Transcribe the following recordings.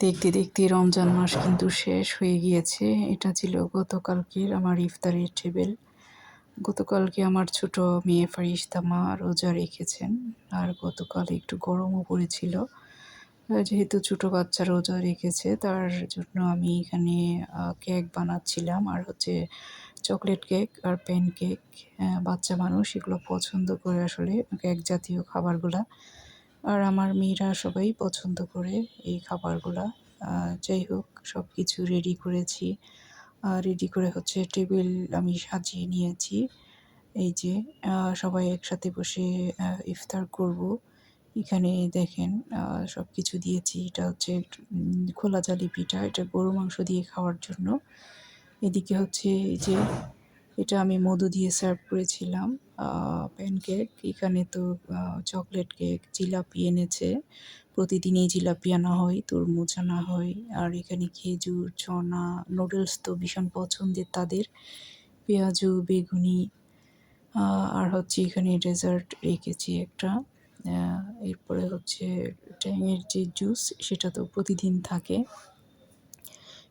দেখতে দেখতে রমজান মাস কিন্তু শেষ হয়ে গিয়েছে। এটা ছিল গতকালকের আমার ইফতারের টেবিল। গতকালকে আমার ছোট মেয়ে ফারিস্তা মা রোজা রেখেছেন আর গতকাল একটু গরমও পড়েছিল। যেহেতু ছোট বাচ্চা রোজা রেখেছে, তার জন্য আমি এখানে কেক বানাচ্ছিলাম আর হচ্ছে চকলেট কেক আর প্যান কেক বাচ্চা মানুষ এগুলো পছন্দ করে আসলে, কেক জাতীয় খাবারগুলা। আর আমার মেয়েরা সবাই পছন্দ করে এই খাবারগুলা। যাই হোক সব কিছু রেডি করেছি রেডি করে হচ্ছে টেবিল আমি সাজিয়ে নিয়েছি। এই যে সবাই একসাথে বসে ইফতার করব। এখানে দেখেন সব কিছু দিয়েছি। এটা হচ্ছে খোলা জালি পিঠা। এটা গরু মাংস দিয়ে খাওয়ার জন্য। এদিকে হচ্ছে এই যে এটা আমি মধু দিয়ে সার্ভ করেছিলাম প্যানকেক এখানে তো চকলেট কেক জিলাপি এনেছে। প্রতিদিনই জিলাপি আনা হয়, তরমুজ আনা হয়। আর এখানে খেজুর, চনা নুডলস তো ভীষণ পছন্দের তাদের। পেঁয়াজু, বেগুনি আর হচ্ছে এখানে ডেজার্ট রেখেছি একটা। এরপরে হচ্ছে ট্যাংয়ের যে জুস সেটা তো প্রতিদিন থাকে।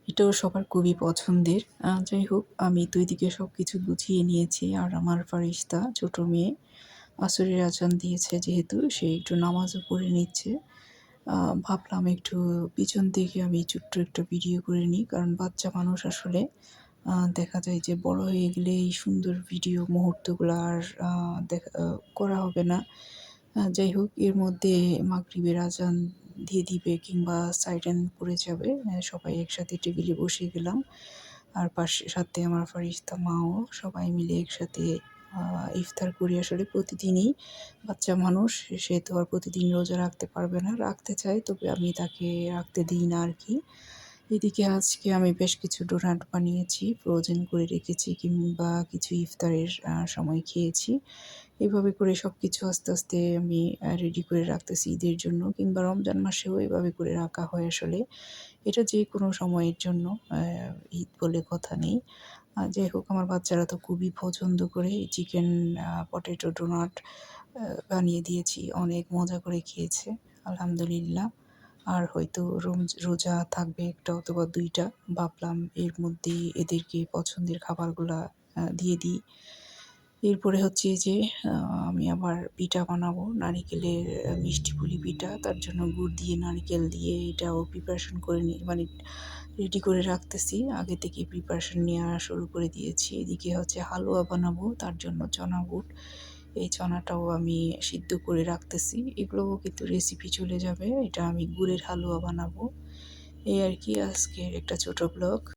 এটাও সবার খুবই পছন্দের। যাই হোক, আমি দুই দিকে সব কিছু গুছিয়ে নিয়েছি। আর আমার ফারিস্তা, ছোট মেয়ে, আসরের আজান দিয়েছে যেহেতু, সে একটু নামাজও পড়ে নিচ্ছে। ভাবলাম একটু পিছন থেকে আমি ছোট্ট একটা ভিডিও করে নিই, কারণ বাচ্চা মানুষ আসলে দেখা যায় যে বড় হয়ে গেলে এই সুন্দর ভিডিও মুহূর্তগুলো আর দেখা করা হবে না। যাই হোক, এর মধ্যে মাগরিবের আজান দিয়ে দিবে কিংবা সাইডেন পড়ে যাবে। সবাই একসাথে টেবিলে বসে গেলাম আর পাশে সাথে আমার ফারিস্তা মাও সবাই মিলে একসাথে ইফতার করি আসলে প্রতিদিনই। বাচ্চা মানুষ, সে তো আর প্রতিদিন রোজা রাখতে পারবে না। রাখতে চায়, তবে আমি তাকে রাখতে দিই না আর কি। এদিকে আজকে আমি বেশ কিছু ডোনাট বানিয়েছি, ফ্রোজেন করে রেখেছি কিংবা কিছু ইফতারের সময় খেয়েছি। এভাবে করে সব কিছু আস্তে আস্তে আমি রেডি করে রাখতেছি ঈদের জন্য কিংবা রমজান মাসেও এভাবে করে রাখা হয় আসলে। এটা যে কোনো সময়ের জন্য ঈদ বলে কথা নেই। যাই হোক, আমার বাচ্চারা তো খুবই পছন্দ করে চিকেন পটেটো ডোনাট বানিয়ে দিয়েছি। অনেক মজা করে খেয়েছে, আলহামদুলিল্লাহ। আর হয়তো রোজা থাকবে একটা অথবা দুইটা। ভাবলাম এর মধ্যে এদেরকে পছন্দের খাবারগুলা দিয়ে দিই। এরপরে হচ্ছে যে আমি আবার পিঠা বানাবো, নারিকেলের মিষ্টি পুলি পিঠা। তার জন্য গুড় দিয়ে নারিকেল দিয়ে এটাও প্রিপারেশন করে নিই মানে রেডি করে রাখতেছি। আগে থেকে প্রিপারেশন নেওয়া শুরু করে দিয়েছি। এদিকে হচ্ছে হালুয়া বানাবো, তার জন্য চনা বুট এই চনাটাও আমি সিদ্ধ করে রাখতেছি। এগুলোও কিন্তু রেসিপি চলে যাবে। এটা আমি গুড়ের হালুয়া বানাবো। এই আর কি আজকের একটা ছোট ব্লগ